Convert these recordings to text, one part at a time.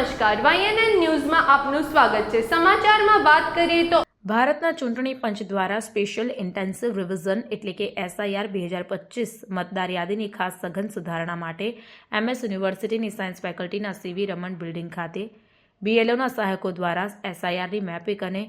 નમસ્કાર. વાયએનએન ન્યૂઝમાં આપનું સ્વાગત છે. સમાચારમાં વાત કરીએ તો ભારતના ચૂંટણી પંચ દ્વારા સ્પેશિયલ ઇન્ટેન્સિવ રિવિઝન એટલે કે એસઆઈઆર બે હજાર પચીસ મતદાર યાદીની ખાસ સઘન સુધારણા માટે એમએસ યુનિવર્સિટીની સાયન્સ ફેકલ્ટીના સીવી રમણ બિલ્ડિંગ ખાતે બીએલઓના સહાયકો દ્વારા એસઆઈઆરની મેપિંગ અને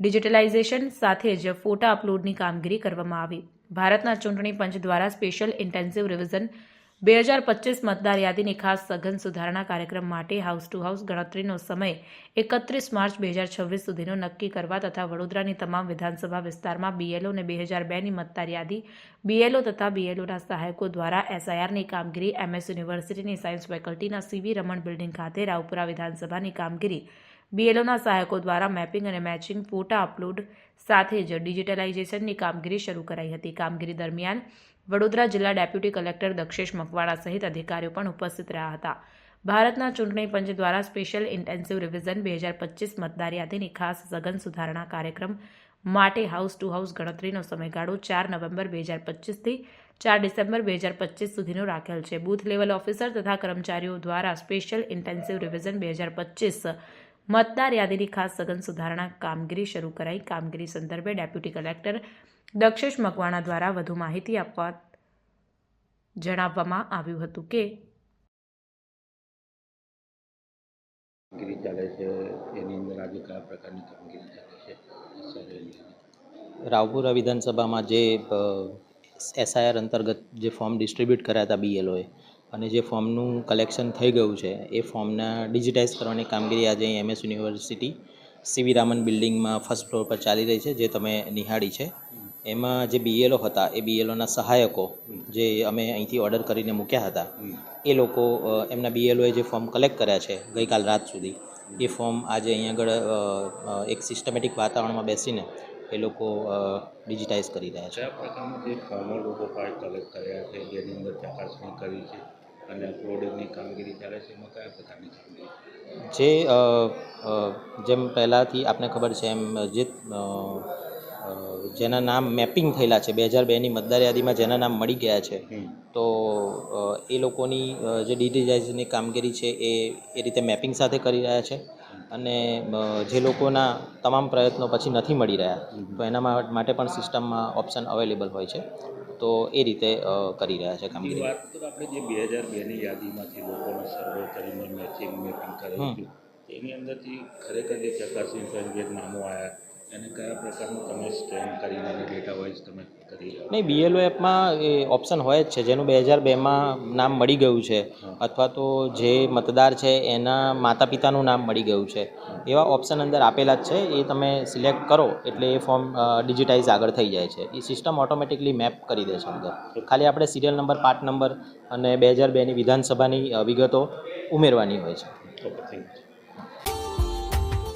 ડિજિટલાઇઝેશન સાથે જ ફોટા અપલોડની કામગીરી કરવામાં આવી. ભારતના ચૂંટણી પંચ દ્વારા સ્પેશિયલ ઇન્ટેન્સિવ રિવિઝન બે હજાર પચીસ મતદાર યાદીની ખાસ સઘન સુધારણા કાર્યક્રમ માટે હાઉસ ટુ હાઉસ ગણતરીનો સમય એકત્રીસ માર્ચ બે હજાર છવ્વીસ સુધીનો નક્કી કરવા તથા વડોદરાની તમામ વિધાનસભા વિસ્તારમાં બીએલઓ અને બે હજાર બેની મતદાર યાદી બીએલઓ તથા બીએલઓના સહાયકો દ્વારા એસઆઈઆરની કામગીરી એમએસ યુનિવર્સિટીની સાયન્સ ફેકલ્ટીના સીવી રમણ બિલ્ડિંગ ખાતે રાવપુરા વિધાનસભાની કામગીરી બીએલઓના સહાયકો દ્વારા મેપિંગ અને મેચિંગ ફોટા અપલોડ સાથે જ ડિજિટલાઇઝેશનની કામગીરી શરૂ કરાઈ હતી. કામગીરી દરમિયાન વડોદરા જિલ્લા ડેપ્યુટી કલેક્ટર દક્ષેશ મકવાણા સહિત અધિકારીઓ પણ ઉપસ્થિત રહ્યા હતા. ભારતના ચૂંટણી પંચ દ્વારા સ્પેશિયલ ઇન્ટેન્સિવ રિવિઝન બે હજાર પચીસ મતદાર યાદીની ખાસ સઘન સુધારણા કાર્યક્રમ માટે હાઉસ ટુ હાઉસ ગણતરીનો સમયગાળો ચાર નવેમ્બર બે હજાર પચીસથી ચાર ડિસેમ્બર બે હજાર પચીસ સુધીનો રાખેલ છે. બૂથ લેવલ ઓફિસર તથા કર્મચારીઓ દ્વારા સ્પેશિયલ ઇન્ટેન્સિવ રિવિઝન બે હજાર પચીસ મતદાર યાદીની ખાસ સઘન સુધારણા કામગીરી શરૂ કરાઈ. કામગીરી સંદર્ભે ડેપ્યુટી કલેક્ટર દક્ષેશ મકવાણા દ્વારા વધુ માહિતી આપવા જણાવવામાં આવ્યું હતું કે કામગીરી ચાલે છે. એની અંદર આજે કયા પ્રકારની કામગીરી ચાલે છે? રાવપુરા વિધાનસભામાં જે એસઆઈઆર અંતર્ગત જે ફોર્મ ડિસ્ટ્રીબ્યુટ કર્યા હતા બીએલઓએ અને જે ફોર્મનું કલેક્શન થઈ ગયું છે, એ ફોર્મના ડિજિટાઇઝ કરવાની કામગીરી આજે અહીં એમએસ યુનિવર્સિટી સીવી રામન બિલ્ડિંગમાં ફર્સ્ટ ફ્લોર પર ચાલી રહી છે, જે તમે નિહાળી છે. એમાં જે બીએલઓ હતા, એ બીએલઓના સહાયકો જે અમે અહીંથી ઓર્ડર કરીને મૂક્યા હતા, એ લોકો એમના બીએલઓએ જે ફોર્મ કલેક્ટ કર્યા છે ગઈકાલ રાત સુધી, એ ફોર્મ આજે અહીં આગળ એક સિસ્ટમેટિક વાતાવરણમાં બેસીને એ લોકો ડિજિટાઇઝ કરી રહ્યા છે? ચકાસણી કરી છે અને અપલોડિંગની કામગીરી ચાલે છે એમાં કયા પ્રકારની કામગીરી જે જેમ પહેલાંથી આપને ખબર છે એમ જે જેના નામ મેપિંગ થયેલા છે બે હજાર બેની મતદાર યાદીમાં જેના નામ મળી ગયા છે તો એ લોકોની જે ડિજિટાઇઝની કામગીરી છે એ એ રીતે મેપિંગ સાથે કરી રહ્યા છે અને જે લોકોના તમામ પ્રયત્નો પછી નથી મળી રહ્યા તો એના માટે પણ સિસ્ટમમાં ઓપ્શન અવેલેબલ હોય છે. તો એ રીતે કરી રહ્યા છે કામગીરી. વાત તો આપણે જે બે હજાર બેની યાદીમાંથી લોકોનો સર્વે કરીને મેચિંગ મેપિંગ કરેલું એની અંદરથી ખરેખર જે ચકાસણી થઈને જે નામો આવ્યા એને કયા પ્રકારનું તમે સ્કેન કરીને અને ડેટા વાઇઝ તમે કરી નહીં બીએલઓ એપમાં એ ઓપ્શન હોય જ છે જેનું બે હજાર બેમાં નામ મળી ગયું છે. અથવા તો જે મતદાર છે એના માતા પિતાનું નામ મળી ગયું છે. એવા ઓપ્શન અંદર આપેલા જ છે એ તમે સિલેક્ટ કરો એટલે એ ફોર્મ ડિજિટાઇઝ આગળ થઈ જાય છે. એ સિસ્ટમ ઓટોમેટિકલી મેપ કરી દે છે અંદર. ખાલી આપણે સિરિયલ નંબર પાર્ટ નંબર અને બે હજાર બેની વિધાનસભાની વિગતો ઉમેરવાની હોય છે. Okay thank you